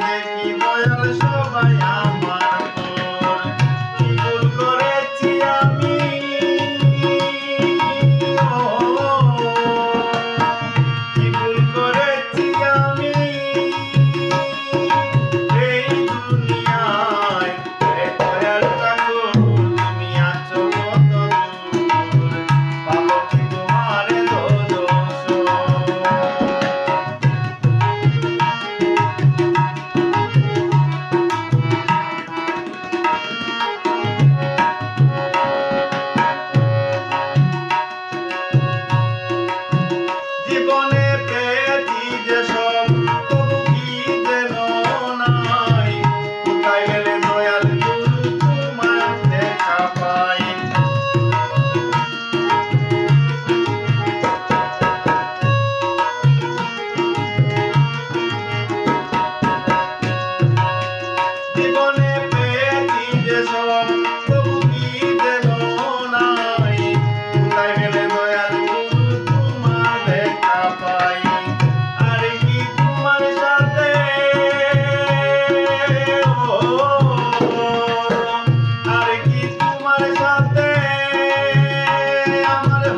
দেখি দয়াল সবাই আমার আমার